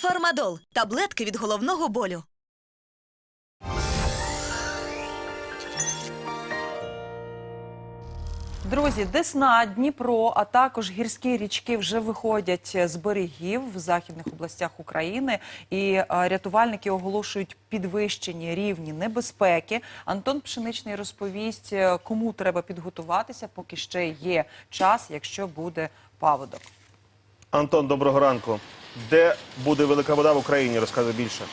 Фармадол таблетки від головного болю. Друзі, Десна, Дніпро, а також гірські річки вже виходять з берегів в західних областях України, і е, рятувальники оголошують підвищені рівні небезпеки. Антон Пшеничний розповість, е, кому треба підготуватися, поки ще є час, якщо буде паводок. Антон, доброго ранку. Де буде велика вода в Україні? Розкажи більше.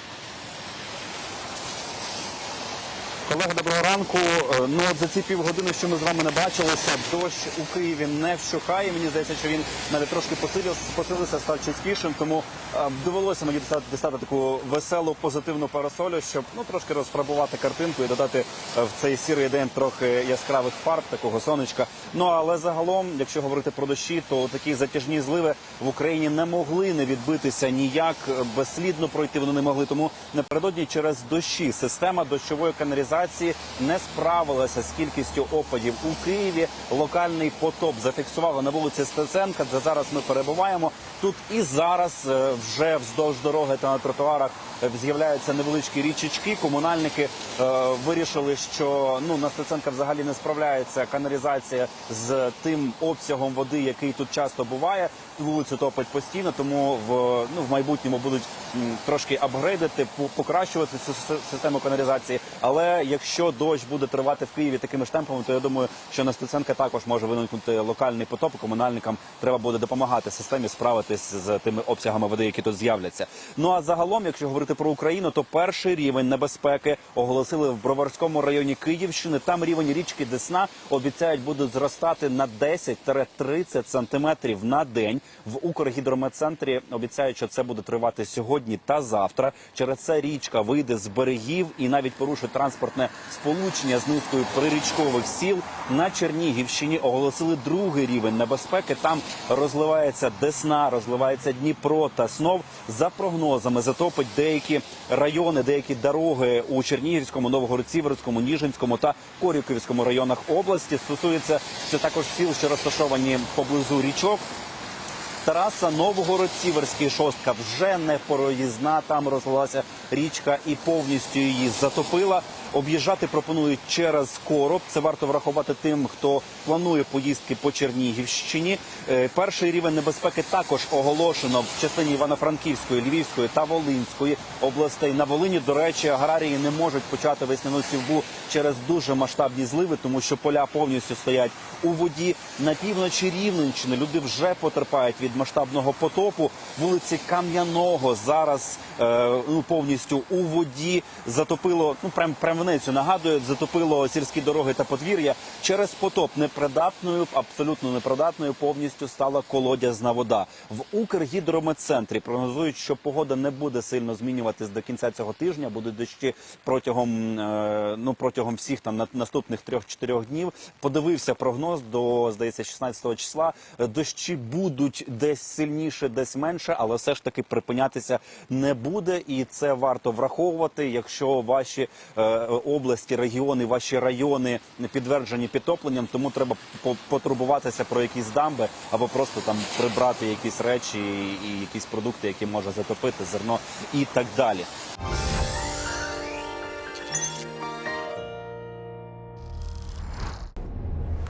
Колеги, доброго ранку. Е, Ну от за ці півгодини, що ми з вами не бачилися, дощ у Києві не вщухає. Мені здається, що він навіть трошки посилився, посилився став частішим. Тому е, довелося мені дістати, дістати таку веселу позитивну парасолю, щоб ну трошки розфарбувати картинку і додати е, в цей сірий день трохи яскравих фарб, такого сонечка. Ну але загалом, якщо говорити про дощі, то такі затяжні зливи в Україні не могли не відбитися ніяк безслідно пройти. Вони не могли. Тому напередодні через дощі система дощової каналізації не справилася з кількістю опадів у Києві. Локальний потоп зафіксували на вулиці Стеценка, де зараз ми перебуваємо. Тут і зараз е, вже вздовж дороги та на тротуарах е, з'являються невеличкі річечки. Комунальники е, вирішили, що ну на Стеценка взагалі не справляється каналізація з тим обсягом води, який тут часто буває. Вулицю топить постійно, тому в ну в майбутньому будуть трошки апгрейдити, покращувати цю си- систему каналізації. Але якщо дощ буде тривати в Києві такими ж темпами, то я думаю, що на Стеценка також може виникнути локальний потоп. Комунальникам треба буде допомагати системі справитись з тими обсягами води, які тут з'являться. Ну а загалом, якщо говорити про Україну, то перший рівень небезпеки оголосили в Броварському районі Київщини. Там рівень річки Десна обіцяють буде зростати на 10-30 сантиметрів на день. В Укргідрометцентрі обіцяють, що це буде тривати сьогодні та завтра. Через це річка вийде з берегів і навіть порушить транспортне сполучення з низкою прирічкових сіл. На Чернігівщині оголосили другий рівень небезпеки. Там розливається Десна, розливається Дніпро та Снов. За прогнозами затопить деякі райони, деякі дороги у Чернігівському, Новгород-Сіверському, Ніжинському та Корюківському районах області. Стосується це також сіл, що розташовані поблизу річок. Тараса Новгород-Сіверський шостка вже не проїзна. Там розлилася річка і повністю її затопила. Об'їжджати пропонують через короб. Це варто врахувати тим, хто планує поїздки по Чернігівщині. Е, Перший рівень небезпеки також оголошено в частині Івано-Франківської, Львівської та Волинської областей. На Волині, до речі, аграрії не можуть почати весняну сівбу через дуже масштабні зливи, тому що поля повністю стоять у воді. На півночі Рівненщини люди вже потерпають від масштабного потопу. Вулиці Кам'яного зараз е, ну, повністю у воді затопило. Ну прям прям Венецію нагадує, затопило сільські дороги та подвір'я. Через потоп непридатною, абсолютно непридатною повністю стала колодязна вода. В Укргідрометцентрі прогнозують, що погода не буде сильно змінюватись до кінця цього тижня. Будуть дощі протягом е, ну протягом всіх там на- наступних трьох-чотирьох днів. Подивився прогноз до здається 16 числа. Дощі будуть десь сильніше, десь менше, але все ж таки припинятися не буде, і це варто враховувати, якщо ваші е, області, регіони, ваші райони підтверджені підтопленням, тому треба по- потурбуватися про якісь дамби або просто там прибрати якісь речі і, і якісь продукти, які може затопити зерно і так далі.